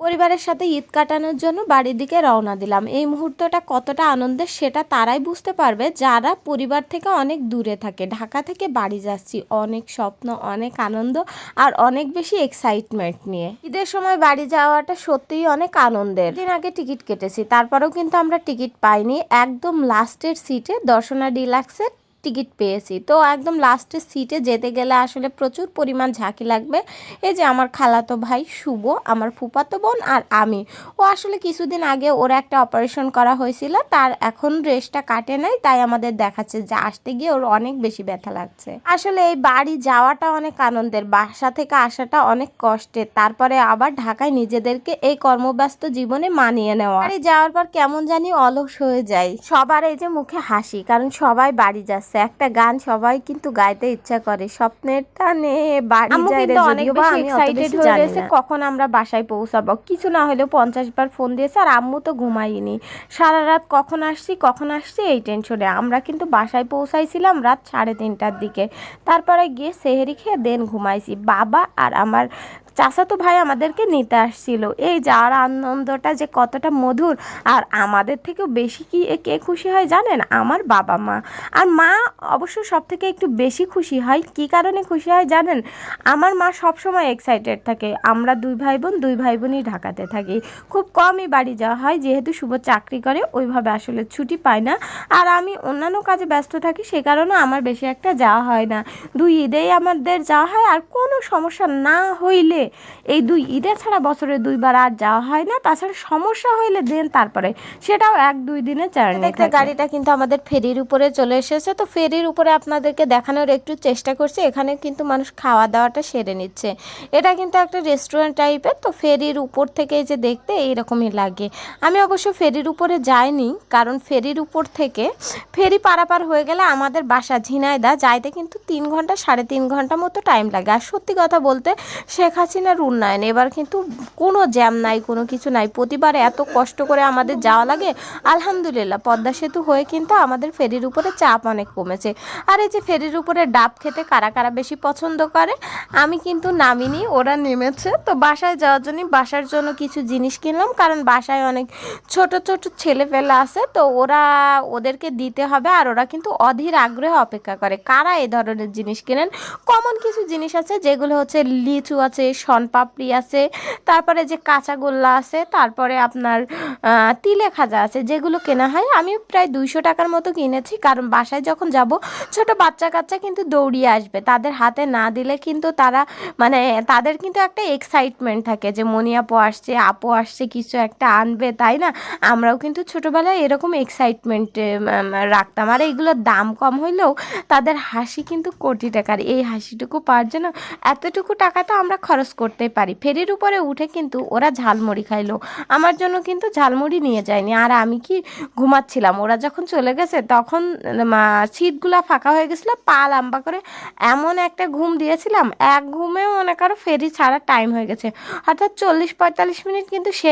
পরিবারের সাথে ঈদ কাটানোর জন্য বাড়ির দিকে রওনা দিলাম। এই মুহূর্তটা কতটা আনন্দের সেটা তারাই বুঝতে পারবে। যারা পরিবার থেকে অনেক দূরে থাকে, ঢাকা থেকে বাড়ি যাচ্ছি, অনেক স্বপ্ন, অনেক আনন্দ আর অনেক বেশি এক্সাইটমেন্ট নিয়ে। ঈদের সময় বাড়ি যাওয়াটা সত্যিই অনেক আনন্দের। দিন আগে টিকিট কেটেছি, তারপরেও কিন্তু আমরা টিকিট পাইনি। একদম লাস্টের সিটে দর্শনা ডিলাক্সের টিকিট পেয়েছি। তো একদম লাস্টের সিটে যেতে গেলে আসলে প্রচুর পরিমাণ ঝাঁকি লাগবে। এই যে আমার খালাতো ভাই শুভ, আমার ফুপাতো বোন আর আমি। ও আসলে কিছুদিন আগে ওর একটা অপারেশন করা হয়েছিল, তার এখন রেস্টটা কাটে নাই, তাই আমাদের দেখাচ্ছে যে আসতে গিয়ে ওর অনেক বেশি ব্যথা লাগছে। আসলে এই বাড়ি যাওয়াটা অনেক আনন্দের, বাসা থেকে আসাটা অনেক কষ্টের, তারপরে আবার ঢাকায় নিজেদেরকে এই কর্মব্যস্ত জীবনে মানিয়ে নেওয়া। বাড়ি যাওয়ার পর কেমন জানি অলস হয়ে যায় সবার এই যে মুখে হাসি, কারণ সবাই বাড়ি যাচ্ছে। একটা গান সবাই কিন্তু গাইতে ইচ্ছা করে। স্বপ্নের টানে বাড়ি যায় রে যদিও বা আমি অত বেশি জানি না। কখন আমরা বাসায় পৌঁছাবো। কিছু না হলেও পঞ্চাশ বার ফোন দিয়েছে আর আম্মু তো ঘুমাইনি সারা রাত কখন আসছি কখন আসছি এই টেনশনে আমরা কিন্তু বাসায় পৌঁছাইছিলাম রাত সাড়ে তিনটার দিকে। তারপরে গিয়ে সেহেরি খেয়ে দেন ঘুমাইছি। বাবা আর আমার চাচাতো ভাই আমাদেরকে নিতে আসছিল। এই যাওয়ার আনন্দটা যে কতটা মধুর। আর আমাদের থেকেও বেশি কি কে খুশি হয় জানেন? আমার বাবা মা। আর মা অবশ্য সব থেকে একটু বেশি খুশি হয়। কি কারণে খুশি হয় জানেন? আমার মা সবসময় এক্সাইটেড থাকে। আমরা দুই ভাই বোন দুই ভাই বোনই ঢাকাতে থাকি। খুব কমই বাড়ি যাওয়া হয়। যেহেতু শুভ চাকরি করে, ওইভাবে আসলে ছুটি পায় না। আর আমি অন্যান্য কাজে ব্যস্ত থাকি, সে কারণে আমার বেশি একটা যাওয়া হয় না। দুই ঈদেই আমাদের যাওয়া হয়। আর কোনো সমস্যা না হইলে এই দুই ঈদে ছাড়া বছরে দুইবার আর যাওয়া হয় না তাছাড়া সমস্যা হইলে দেন তারপরে। সেটাও এক দুই দিনে জার্নি দেখতে গাড়িটা কিন্তু আমাদের ফেরির উপরে চলে এসেছে তো ফেরির উপরে আপনাদেরকে দেখানোর একটু চেষ্টা করছি এখানে কিন্তু মানুষ খাওয়া দাওয়াটা সেরে নিচ্ছে। এটা কিন্তু একটা রেস্টুরেন্ট টাইপের তো ফেরির উপর থেকে যে দেখতে এইরকমই লাগে। আমি অবশ্য ফেরির উপরে যাইনি কারণ ফেরির উপর থেকে ফেরি পারাপার হয়ে গেলে আমাদের বাসা ঝিনাইদা যাইতে কিন্তু তিন ঘণ্টা সাড়ে তিন ঘণ্টা মতো টাইম লাগে। আর সত্যি কথা বলতে শেখ হাসিনার উন্নয়ন। এবার কিন্তু কোনো জ্যাম নাই, কোনো কিছু নাই। প্রতিবার এত কষ্ট করে আমাদের যাওয়া লাগে। আলহামদুলিল্লাহ, পদ্মা সেতু হয়ে কিন্তু আমাদের ফেরির উপরে চাপ অনেক কমেছে। আর এই যে ফেরির উপরে ডাব খেতে কারা কারা বেশি পছন্দ করে, আমি কিন্তু নামিনি, ওরা নেমেছে। তো বাসায় যাওয়ার জন্য বাসার জন্য কিছু জিনিস কিনলাম, কারণ বাসায় অনেক ছোট ছোট ছেলে ফেলা আছে। তো ওরা ওদেরকে দিতে হবে, আর ওরা কিন্তু অধীর আগ্রহে অপেক্ষা করে। কারা এই ধরনের জিনিস কেনেন? কমন কিছু জিনিস আছে, যেগুলো হচ্ছে লিচু আছে শনপাপড়ি আছে, তারপরে যে কাঁচাগোল্লা আছে, তারপরে আপনার তিলে খাজা আছে, যেগুলো কেনা হয়, আমি প্রায় দুইশো টাকার মতো কিনেছি, কারণ বাসায় যখন যাব, ছোট বাচ্চা কাচ্চা কিন্তু দৌড়িয়ে আসবে, তাদের হাতে না দিলে কিন্তু তারা মানে তাদের কিন্তু একটা এক্সাইটমেন্ট থাকে যে মনি আপু আসছে আপু আসছে, কিছু একটা আনবে, তাই না? আমরাও কিন্তু ছোটোবেলায় এরকম এক্সাইটমেন্ট রাখতাম, আর এইগুলোর দাম কম হইলেও তাদের হাসি কিন্তু কোটি টাকার, এই হাসিটুকু পাওয়ার জন্য এতটুকু টাকা তো আমরা খরচ করতে পারি। ফেরির উপরে উঠে কিন্তু ওরা ঝালমুড়ি খাইলো। আমার জন্য কিন্তু ঝালমুড়ি নিয়ে যায়নি। আর আমি কি ঘুমাচ্ছিলাম? ওরা যখন চলে গেছে, তখন সিটগুলো ফাঁকা হয়ে গেছিল, পা লাম্বা করে এমন একটা ঘুম দিয়েছিলাম, এক ঘুমেও মনে করো ফেরি ছাড়া টাইম হয়ে গেছে। অর্থাৎ চল্লিশ পঁয়তাল্লিশ মিনিট কিন্তু সে